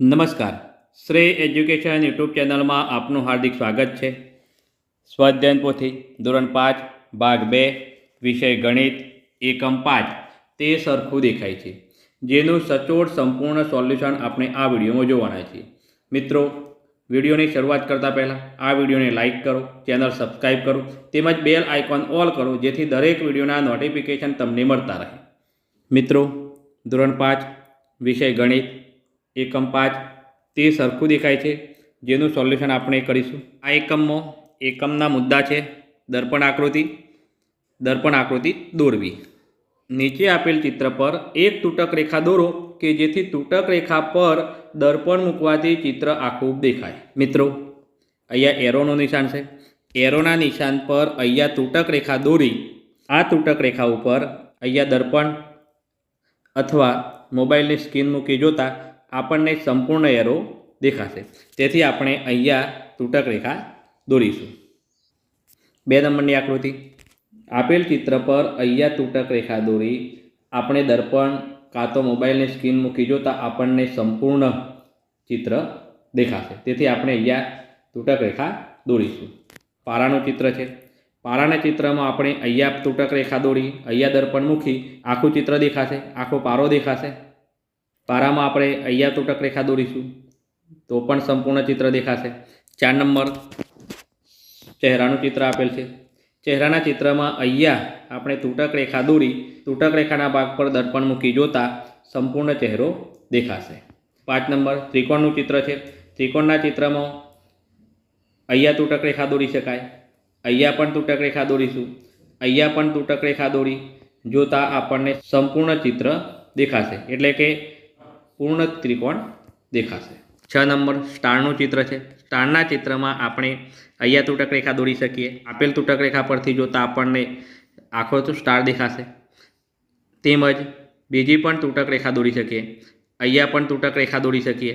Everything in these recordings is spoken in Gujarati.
નમસ્કાર. શ્રેય એજ્યુકેશન યુટ્યુબ ચેનલમાં આપનું હાર્દિક સ્વાગત છે. સ્વાધ્યાયન પોથી ધોરણ પાંચ, ભાગ બે, વિષય ગણિત, એકમ પાંચ, તે સરખું દેખાય છે. જેનું સચોટ સંપૂર્ણ સોલ્યુશન આપણે આ વિડીયોમાં જોવાના છીએ. મિત્રો, વિડીયોની શરૂઆત કરતાં પહેલાં આ વિડીયોને લાઇક કરો, ચેનલ સબસ્ક્રાઈબ કરો, તેમજ બેલ આઇકોન ઓલ કરો, જેથી દરેક વિડીયોના નોટિફિકેશન તમને મળતા રહે. મિત્રો, ધોરણ પાંચ, વિષય ગણિત એકમ પાંચ તે સરખું દેખાય છે. જેનું સોલ્યુશન આપણે કરીશું. આ એકમમાં એકમના મુદ્દા છે. દર્પણ આકૃતિ દર્પણ આકૃતિ દોરવી. નીચે આપેલ ચિત્ર પર એક તૂટક રેખા દોરો કે જેથી તૂટક રેખા પર દર્પણ મૂકવાથી ચિત્ર આખું દેખાય. મિત્રો, અહીંયા એરોનું નિશાન છે. એરોના નિશાન પર અહીંયા તૂટક રેખા દોરી, આ તૂટક રેખા ઉપર અહીંયા દર્પણ અથવા મોબાઈલની સ્ક્રીન મૂકી જોતા આપણને સંપૂર્ણ એરો દેખાશે. તેથી આપણે અહીંયા તૂટક રેખા દોરીશું. બે નંબરની આકૃતિ. આપેલ ચિત્ર પર અહીંયા તૂટક રેખા દોરી આપણે દર્પણ કાં તો મોબાઈલની સ્ક્રીન મૂકી જોતા આપણને સંપૂર્ણ ચિત્ર દેખાશે. તેથી આપણે અહીંયા તૂટક રેખા દોરીશું. પારાનું ચિત્ર છે. પારાના ચિત્રમાં આપણે અહીંયા તૂટક રેખા દોરી, અહીંયા દર્પણ મૂકી આખું ચિત્ર દેખાશે, આખો પારો દેખાશે. પારામાં આપણે અહીંયા તૂટક રેખા દોરીશું, તો પણ સંપૂર્ણ ચિત્ર દેખાશે. ચાર નંબર ચહેરાનું ચિત્ર આપેલ છે. ચહેરાના ચિત્રમાં અહીંયા આપણે તૂટક રેખા દોરી, તૂટક રેખાના ભાગ પર દર્પણ મૂકી જોતા સંપૂર્ણ ચહેરો દેખાશે. પાંચ નંબર ત્રિકોણનું ચિત્ર છે. ત્રિકોણના ચિત્રમાં અહીંયા તૂટક રેખા દોરી શકાય. અહીંયા પણ તૂટક રેખા દોરીશું. અહીંયા પણ તૂટક રેખા દોરી જોતા આપણને સંપૂર્ણ ચિત્ર દેખાશે. એટલે કે પૂર્ણ ત્રિકોણ દેખાશે. છ નંબર સ્ટારનું ચિત્ર છે. સ્ટારના ચિત્રમાં આપણે અહીંયા તૂટક રેખા દોરી શકીએ. આપેલ તૂટક રેખા પરથી જોતા આપણને આખો તો સ્ટાર દેખાશે. તેમજ બીજી પણ તૂટક રેખા દોરી શકીએ. અહીંયા પણ તૂટક રેખા દોરી શકીએ.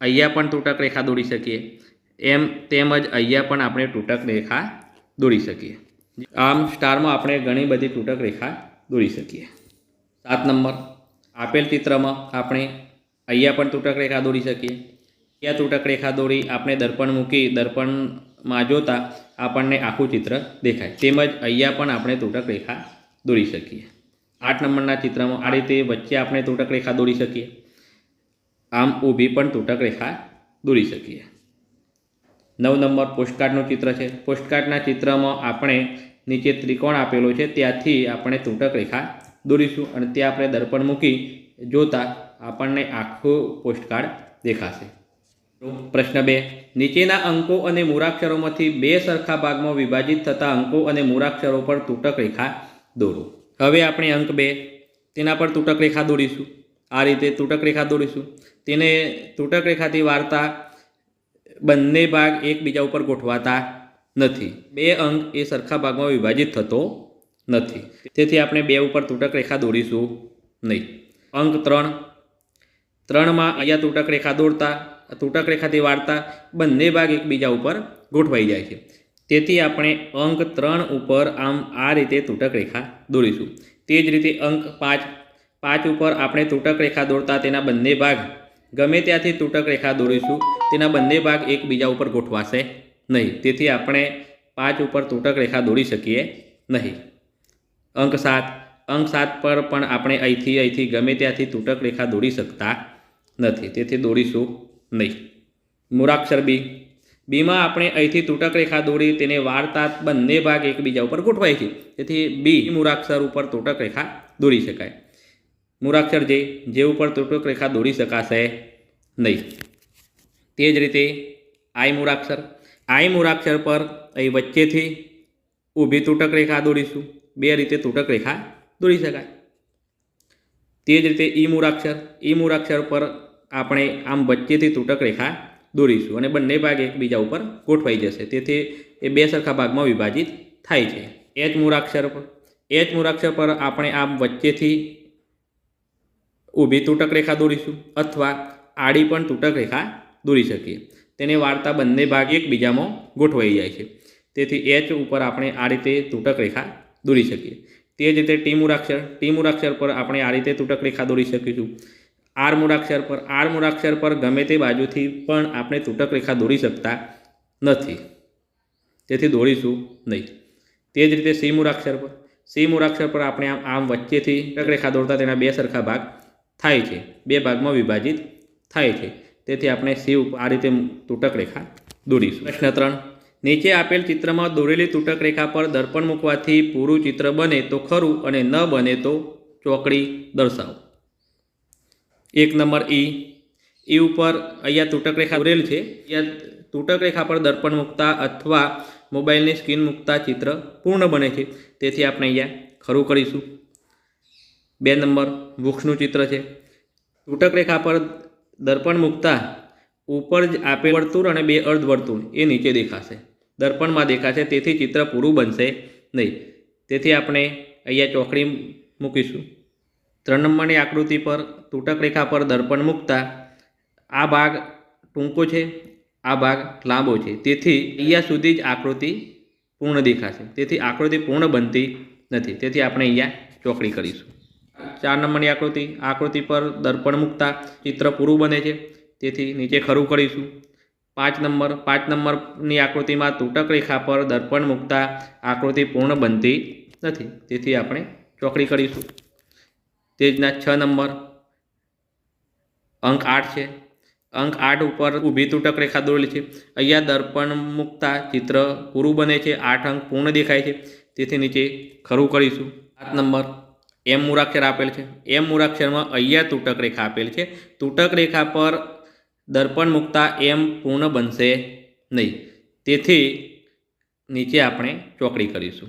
અહીંયા પણ તૂટક રેખા દોરી શકીએ. એમ તેમજ અહીંયા પણ આપણે તૂટક રેખા દોરી શકીએ. આમ સ્ટારમાં આપણે ઘણી બધી તૂટક રેખા દોરી શકીએ. સાત નંબર આપેલ ચિત્રમાં આપણે અહીંયા પણ તૂટક રેખા દોરી શકીએ. ત્યાં તૂટક રેખા દોરી આપણે દર્પણ મૂકી દર્પણમાં જોતા આપણને આખું ચિત્ર દેખાય. તેમજ અહીંયા પણ આપણે તૂટક રેખા દોરી શકીએ. આઠ નંબરના ચિત્રમાં આ રીતે વચ્ચે આપણે તૂટક રેખા દોરી શકીએ. આમ ઊભી પણ તૂટક રેખા દોરી શકીએ. નવ નંબર પોસ્ટકાર્ડનું ચિત્ર છે. પોસ્ટકાર્ડના ચિત્રમાં આપણે નીચે ત્રિકોણ આપેલો છે. ત્યાંથી આપણે તૂટક રેખા દોરીશું અને ત્યાં આપણે દર્પણ મૂકી જોતા આપણને આખું પોસ્ટકાર્ડ દેખાશે. પ્રશ્ન બે. નીચેના અંકો અને મૂળાક્ષરોમાંથી બે સરખા ભાગમાં વિભાજિત થતા અંકો અને મૂળાક્ષરો પર તૂટક રેખા દોરો. હવે આપણે અંક બે. તેના પર તૂટક રેખા દોરીશું. આ રીતે તૂટક રેખા દોરીશું. તેને તૂટક રેખાથી વાર્તા બંને ભાગ એકબીજા ઉપર ગોઠવાતા નથી. બે અંક એ સરખા ભાગમાં વિભાજિત થતો નથી. તેથી આપણે બે ઉપર તૂટક રેખા દોરીશું નહીં. અંક ત્રણ. ત્રણમાં અહીંયા તૂટક રેખા દોડતા તૂટક રેખાથી વાળતા, બંને ભાગ એકબીજા ઉપર ગોઠવાઈ જાય છે. તેથી આપણે અંક ત્રણ ઉપર આમ આ રીતે તૂટક રેખા દોરીશું. તે જ રીતે અંક પાંચ પાંચ ઉપર આપણે તૂટક રેખા દોરતા તેના બંને ભાગ. ગમે ત્યાંથી તૂટક રેખા દોરીશું, તેના બંને ભાગ એકબીજા ઉપર ગોઠવાશે નહીં. તેથી આપણે પાંચ ઉપર તૂટક રેખા દોરી શકીએ નહીં. અંક સાત અંક સાત પર પણ આપણે અહીંથી અહીંથી ગમે ત્યાંથી તૂટક રેખા દોરી શકતા નથી, તેથી દોડીશું નહીં. મૂળાક્ષર બી. બીમાં આપણે અહીંથી તૂટક રેખા દોરી, તેને વાળતા બંને ભાગ એકબીજા ઉપર ગોઠવાય છે. તેથી બી મૂળાક્ષર ઉપર તૂટક રેખા દોરી શકાય. મૂળાક્ષર જે જે ઉપર તૂટક રેખા દોરી શકાશે નહીં. તે જ રીતે આઈ મૂળાક્ષર. આઈ મૂળાક્ષર પર અહીં વચ્ચેથી ઊભી તૂટક રેખા દોરીશું. બે રીતે તૂટક રેખા દોરી શકાય. તે જ રીતે ઈ મૂળાક્ષર. ઈ મૂળાક્ષર પર આપણે આમ વચ્ચેથી તૂટક રેખા દોરીશું અને બંને ભાગ એકબીજા ઉપર ગોઠવાઈ જશે. તેથી એ બે સરખા ભાગમાં વિભાજિત થાય છે. એચ મૂળાક્ષર પર એચ મૂળાક્ષર પર આપણે આમ વચ્ચેથી ઊભી તૂટક રેખા દોરીશું અથવા આડી પણ તૂટક રેખા દોરી શકીએ. તેને વાર્તા બંને ભાગ એકબીજામાં ગોઠવાઈ જાય છે. તેથી એચ ઉપર આપણે આ રીતે તૂટક રેખા દોરી શકીએ. તે જ રીતે ટી મૂળાક્ષર ટી મૂળાક્ષર પર આપણે આ રીતે તૂટક રેખા દોરી શકીશું. આર મૂળાક્ષર પર, આર મૂળાક્ષર પર ગમે તે બાજુથી પણ આપણે તૂટક રેખા દોરી શકતા નથી. તેથી દોરીશું નહીં. તે જ રીતે સી મૂળાક્ષર પર. સી મૂળાક્ષર પર આપણે આમ આમ વચ્ચેથી તૂટક રેખા દોરતા તેના બે સરખા ભાગ થાય છે. બે ભાગમાં વિભાજિત થાય છે. તેથી આપણે સી આ રીતે તૂટક રેખા દોરીશું. પ્રશ્ન ત્રણ. નીચે આપેલ ચિત્રમાં દોરેલી તૂટક રેખા પર દર્પણ મૂકવાથી પૂરું ચિત્ર બને તો ખરું અને ન બને તો ચોકડી દર્શાવો. એક નંબર ઈ. એ ઉપર અહીંયા તૂટક રેખા દોરેલ છે. અહીંયા તૂટક રેખા પર દર્પણ મૂકતા અથવા મોબાઈલની સ્ક્રીન મૂકતા ચિત્ર પૂર્ણ બને છે. તેથી આપણે અહીંયા ખરું કરીશું. બે નંબર વૃક્ષનું ચિત્ર છે. તૂટક રેખા પર દર્પણ મૂકતા ઉપર જ આપેલ વર્તુળ અને બે અર્ધ વર્તુળ એ નીચે દેખાશે. દર્પણમાં દેખાશે, તેથી ચિત્ર પૂરું બનશે નહીં. તેથી આપણે અહીંયા ચોકડી મૂકીશું. ત્રણ નંબરની આકૃતિ પર તૂટક રેખા પર દર્પણ મૂકતા આ ભાગ ટૂંકો છે, આ ભાગ લાંબો છે. તેથી અહીંયા સુધી જ આકૃતિ પૂર્ણ દેખાશે. તેથી આકૃતિ પૂર્ણ બનતી નથી. તેથી આપણે અહીંયા ચોકડી કરીશું. ચાર નંબરની આકૃતિ આકૃતિ પર દર્પણ મૂકતા ચિત્ર પૂરું બને છે. તેથી નીચે ખરું કરીશું. પાંચ નંબર, પાંચ નંબરની આકૃતિમાં તૂટક રેખા પર દર્પણ મૂકતા આકૃતિ પૂર્ણ બનતી નથી. તેથી આપણે ચોકડી કરીશું. તે રીતના છ નંબર. અંક આઠ છે. અંક આઠ ઉપર ઊભી તૂટક રેખા દોરેલી છે. અહીંયા દર્પણ મૂકતા ચિત્ર પૂરું બને છે. આઠ અંક પૂર્ણ દેખાય છે. તેથી નીચે ખરું કરીશું. સાત નંબર. એમ મૂળાક્ષર આપેલ છે. એમ મૂળાક્ષરમાં અહીંયા તૂટક રેખા આપેલ છે. તૂટક રેખા પર દર્પણ મૂકતા એમ પૂર્ણ બનશે નહીં. તેથી નીચે આપણે ચોકડી કરીશું.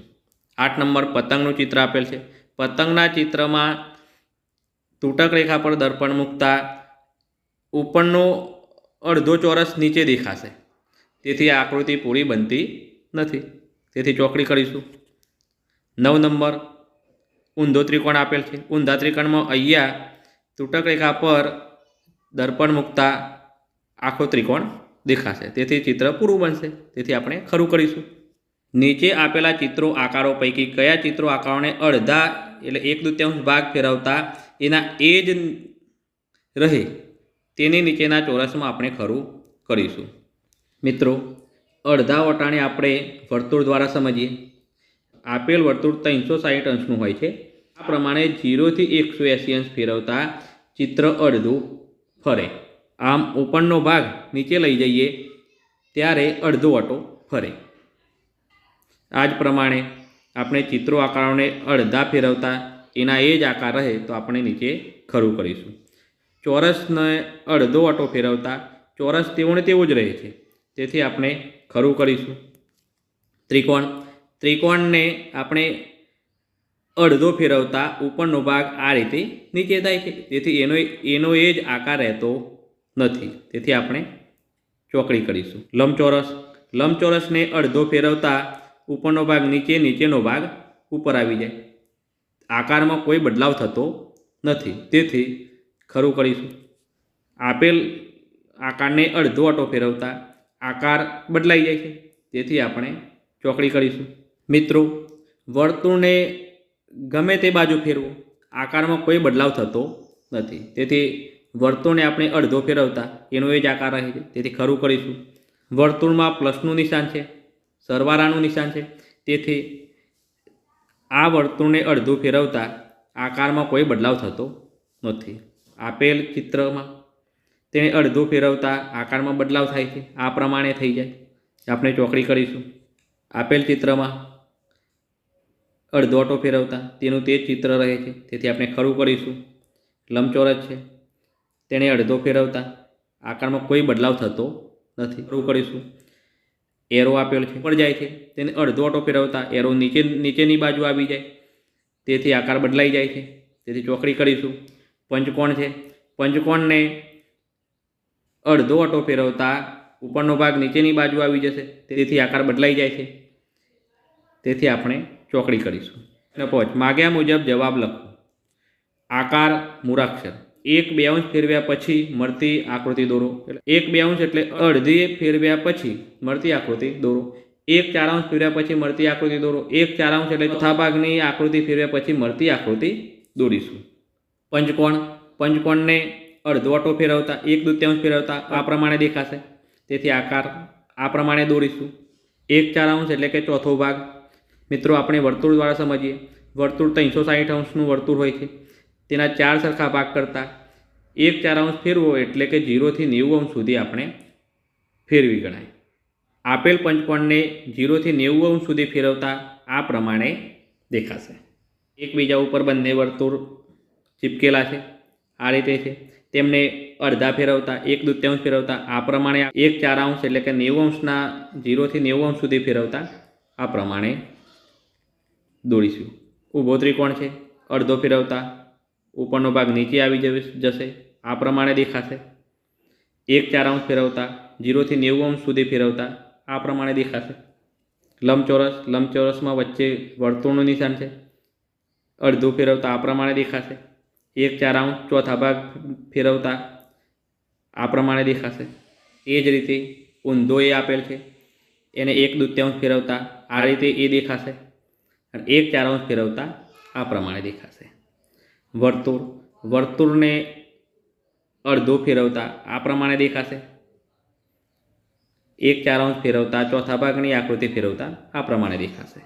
આઠ નંબર. પતંગનું ચિત્ર આપેલ છે. પતંગના ચિત્રમાં તૂટક રેખા પર દર્પણ મૂકતા ઉપરનો અડધો ચોરસ નીચે દેખાશે. તેથી આ આકૃતિ પૂરી બનતી નથી. તેથી ચોકડી કરીશું. નવ નંબર ઊંધો ત્રિકોણ આપેલ છે. ઊંધા ત્રિકોણમાં અહીંયા તૂટક રેખા પર દર્પણ મૂકતા આખો ત્રિકોણ દેખાશે. તેથી ચિત્ર પૂરું બનશે. તેથી આપણે ખરું કરીશું. નીચે આપેલા ચિત્રો આકારો પૈકી કયા ચિત્રો આકારોને અડધા એટલે એક દૃત્યાંશ ભાગ ફેરવતા એના એ જ રહે તેની નીચેના ચોરસમાં આપણે ખરું કરીશું. મિત્રો, અડધા વટાણે આપણે વર્તુળ દ્વારા સમજીએ. આપેલ વર્તુળ ત્રણસો સાહીઠ અંશનું હોય છે. આ પ્રમાણે જીરોથી એકસો એંસી અંશ ફેરવતા ચિત્ર અડધું ફરે. આમ ઉપરનો ભાગ નીચે લઈ જઈએ, ત્યારે અડધો વટો ફરે. આ જ પ્રમાણે આપણે ચિત્રો આકારોને અડધા ફેરવતા એના એ જ આકાર રહે તો આપણે નીચે ખરું કરીશું. ચોરસને અડધો અટો ફેરવતા ચોરસ તેવો ને તેવો જ રહે છે. તેથી આપણે ખરું કરીશું. ત્રિકોણ. ત્રિકોણને આપણે અડધો ફેરવતા ઉપરનો ભાગ આ રીતે નીચે થાય છે. તેથી એનો એનો એ જ આકાર રહેતો નથી. તેથી આપણે ચોકડી કરીશું. લંબચોરસ. લંબચોરસને અડધો ફેરવતા ઉપરનો ભાગ નીચે, નીચેનો ભાગ ઉપર આવી જાય. આકારમાં કોઈ બદલાવ થતો નથી. તેથી ખરું કરીશું. આપેલ આકારને અડધો આટો ફેરવતા આકાર બદલાઈ જાય છે. તેથી આપણે ચોકડી કરીશું. મિત્રો, વર્તુળને ગમે તે બાજુ ફેરવો. આકારમાં કોઈ બદલાવ થતો નથી. તેથી વર્તુળને આપણે અડધો ફેરવતા એનો એ જ આકાર રહે છે. તેથી ખરું કરીશું. વર્તુળમાં પ્લસનું નિશાન છે. સરવાળાનું નિશાન છે. તેથી આ વર્તુળને અડધું ફેરવતા આકારમાં કોઈ બદલાવ થતો નથી. આપેલ ચિત્રમાં તેને અડધું ફેરવતા આકારમાં બદલાવ થાય છે. આ પ્રમાણે થઈ જાય. આપણે ચોકડી કરીશું. આપેલ ચિત્રમાં અડધો ઓટો ફેરવતા તેનું તે ચિત્ર રહે છે. તેથી આપણે ખરું કરીશું. લંબચોરસ છે. તેને અડધો ફેરવતા આકારમાં કોઈ બદલાવ થતો નથી. ખરું કરીશું. એરો આપેલો છે ઉપર જાય છે. તેને અડધો ઓટો ફેરવતા એરો નીચે નીચેની બાજુ આવી જાય. તેથી આકાર બદલાઈ જાય છે. તેથી ચોકડી કરીશું. પંચકોણ છે. પંચકોણને અડધો ઓટો ફેરવતા ઉપરનો ભાગ નીચેની બાજુ આવી જશે. તેથી આકાર બદલાઈ જાય છે. તેથી આપણે ચોકડી કરીશું. અને પહોંચ. માગ્યા મુજબ જવાબ લખો. આકાર મૂળાક્ષર એક બે અંશ ફેરવ્યા પછી મળતી આકૃતિ દોરો. એટલે એક બે અંશ એટલે અડધી ફેરવ્યા પછી મળતી આકૃતિ દોરો. એક ચાર અંશ ફેરવ્યા પછી મળતી આકૃતિ દોરો. એક ચાર અંશ એટલે ચોથા ભાગની આકૃતિ ફેરવ્યા પછી મળતી આકૃતિ દોરીશું. પંચકોણ. પંચકોણને અડધો ફેરવતા, એક દૂત્યાંશ ફેરવતા આ પ્રમાણે દેખાશે. તેથી આકાર આ પ્રમાણે દોરીશું. એક ચાર અંશ એટલે કે ચોથો ભાગ. મિત્રો, આપણે વર્તુળ દ્વારા સમજીએ. વર્તુળ ત્રણસો સાઠ અંશનું વર્તુળ હોય છે. તેના ચાર સરખા ભાગ કરતા. એક ચાર અંશ ફેરવો એટલે કે જીરોથી નેવું અંશ સુધી આપણે ફેરવી ગણાય. આપેલ પંચકોણને જીરોથી નેવું અંશ સુધી ફેરવતા આ પ્રમાણે દેખાશે. એકબીજા ઉપર બંને વર્તુળ ચીપકેલા છે. આ રીતે છે. તેમને અડધા ફેરવતા, એક દૂત્યાંશ ફેરવતા, આ પ્રમાણે એક ચાર અંશ એટલે કે નેવું અંશના જીરોથી નેવું અંશ સુધી ફેરવતા આ પ્રમાણે દોરીશું. ઊભો ત્રિકોણ છે. અડધો ફેરવતા ઉપરનો ભાગ નીચે આવી જશે. આ પ્રમાણે દેખાશે. એક ચાર અંશ ફેરવતા, જીરોથી નેવું અંશ સુધી ફેરવતા, આ પ્રમાણે દેખાશે. લંબચોરસ, લંબચોરસમાં વચ્ચે વર્તુળનું નિશાન છે. અડધું ફેરવતા, આ પ્રમાણે દેખાશે. એક ચાર અંશ ચોથા ભાગ ફેરવતા, આ પ્રમાણે દેખાશે. એ જ રીતે ઊંધો એ આપેલ છે. એને એક દૂત્યાંશ ફેરવતા, આ રીતે એ દેખાશે. અને એક ચાર અંશ ફેરવતા, આ પ્રમાણે દેખાશે. વર્તુળ. વર્તુળને અડધો ફેરવતા આ પ્રમાણે દેખાશે. એક ચાર અંશ ફેરવતા, ચોથા ભાગની આકૃતિ ફેરવતા આ પ્રમાણે દેખાશે.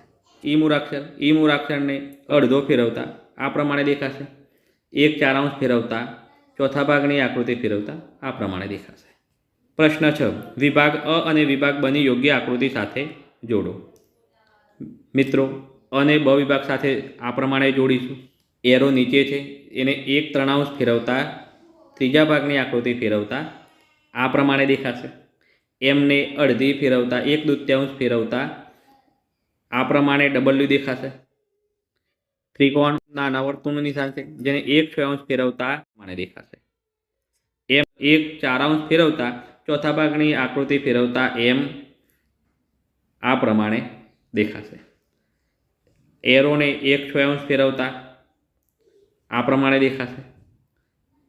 ઈ મૂળાક્ષર, ઈ મૂળાક્ષરને અડધો ફેરવતા આ પ્રમાણે દેખાશે. એક ચાર અંશ ફેરવતા, ચોથા ભાગની આકૃતિ ફેરવતા આ પ્રમાણે દેખાશે. પ્રશ્ન છ, વિભાગ અ અને વિભાગ બની યોગ્ય આકૃતિ સાથે જોડો. મિત્રો અને બ વિભાગ સાથે આ પ્રમાણે જોડીશું. એરો નીચે છે, એને એક ત્રણાંશ ફેરવતા, ત્રીજા ભાગની આકૃતિ ફેરવતા, આ પ્રમાણે દેખાશે. એમને અડધી ફેરવતા, એક દૂત્યાંશ ફેરવતા, આ પ્રમાણે ડબલ્યુ દેખાશે. ત્રિકોણ નાના વર્તુળનું નિશાન છે જેને એક છ ફેરવતા મને દેખાશે. એમ એક ચાર અંશ ફેરવતા, ચોથા ભાગની આકૃતિ ફેરવતા, એમ આ પ્રમાણે દેખાશે. એરોને એક છ ફેરવતા આ પ્રમાણે દેખાશે.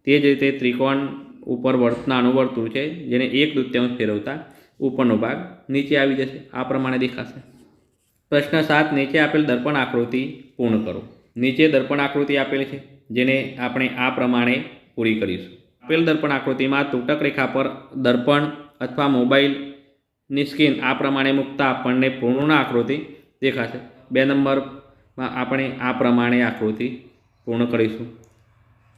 તે જ રીતે ત્રિકોણ ઉપર વર્તના અનુવર્તુળ છે, જેને એક દૂત્યાંશ ફેરવતા ઉપરનો ભાગ નીચે આવી જશે. આ પ્રમાણે દેખાશે. પ્રશ્ન સાત, નીચે આપેલ દર્પણ આકૃતિ પૂર્ણ કરો. નીચે દર્પણ આકૃતિ આપેલ છે, જેને આપણે આ પ્રમાણે પૂરી કરીશું. આપેલ દર્પણ આકૃતિમાં તૂટક રેખા પર દર્પણ અથવા મોબાઈલની સ્ક્રીન આ પ્રમાણે મૂકતા આપણને પૂર્ણ આકૃતિ દેખાશે. બે નંબરમાં આપણે આ પ્રમાણે આકૃતિ પૂર્ણ કરીશું.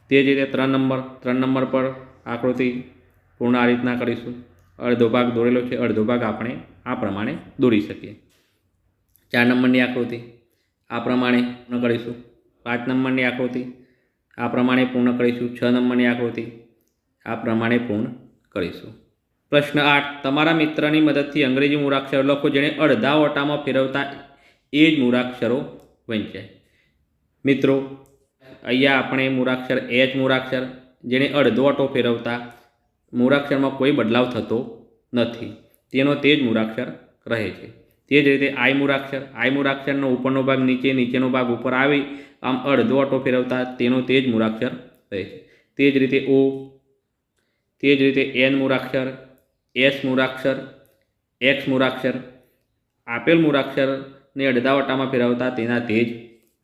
તે જ રીતે ત્રણ નંબર ત્રણ નંબર પર આકૃતિ પૂર્ણ આ રીતના કરીશું. અડધો ભાગ દોરેલો છે, અડધો ભાગ આપણે આ પ્રમાણે દોરી શકીએ. ચાર નંબરની આકૃતિ આ પ્રમાણે પૂર્ણ કરીશું. પાંચ નંબરની આકૃતિ આ પ્રમાણે પૂર્ણ કરીશું. છ નંબરની આકૃતિ આ પ્રમાણે પૂર્ણ કરીશું. પ્રશ્ન આઠ, તમારા મિત્રની મદદથી અંગ્રેજી મૂળાક્ષરો લખો જેણે અડધા ઓટામાં ફેરવતા એ જ મૂળાક્ષરો વંચાય મિત્રો અહીંયા આપણે મૂળાક્ષર એચ મૂળાક્ષર જેને અડધો અટો ફેરવતા મૂળાક્ષરમાં કોઈ બદલાવ થતો નથી. તેનો તે જ મૂળાક્ષર રહે છે. તે જ રીતે આઈ મૂળાક્ષર આઈ મૂળાક્ષરનો ઉપરનો ભાગ નીચે, નીચેનો ભાગ ઉપર આવી આમ અડધો અટો ફેરવતા તેનો તે જ મૂળાક્ષર રહે છે. તે જ રીતે ઓ, તે જ રીતે એન મૂળાક્ષર એસ મૂળાક્ષર એક્સ મૂળાક્ષર આપેલ મૂળાક્ષરને અડધા વટામાં ફેરવતા તેના તે જ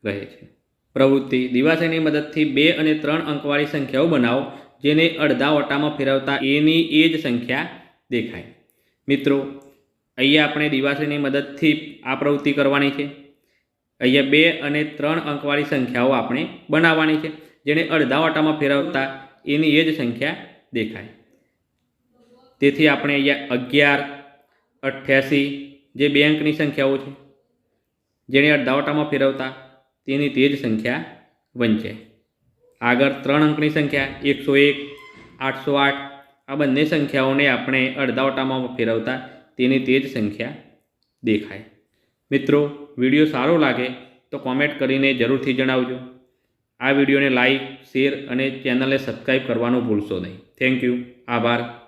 રહે છે. પ્રવૃત્તિ. દિવાસેની મદદથી બે અને ત્રણ અંકવાળી સંખ્યાઓ બનાવો, જેને અડધા ઓટામાં ફેરવતા એની એ જ સંખ્યા દેખાય. મિત્રો, અહીંયા આપણે દિવાસેની મદદથી આ પ્રવૃત્તિ કરવાની છે. અહીંયા બે અને ત્રણ અંકવાળી સંખ્યાઓ આપણે બનાવવાની છે, જેને અડધા ઓટામાં ફેરવતા એની એ જ સંખ્યા દેખાય. તેથી આપણે અહીંયા અગિયાર, અઠ્યાસી જે બે અંકની સંખ્યાઓ છે, જેને અડધા ઓટામાં ફેરવતા તેની તે જ સંખ્યા વંચાય આગળ ત્રણ અંકની સંખ્યા, એકસો એક, આઠસો આઠ, આ બંને સંખ્યાઓને આપણે અડધાવટામાં ફેરવતા તેની તે જ સંખ્યા દેખાય. મિત્રો, વીડિયો સારો લાગે તો કોમેન્ટ કરીને જરૂરથી જણાવજો. આ વિડીયોને લાઇક શેર અને ચેનલને સબસ્ક્રાઈબ કરવાનું ભૂલશો નહીં. Thank you. આભાર.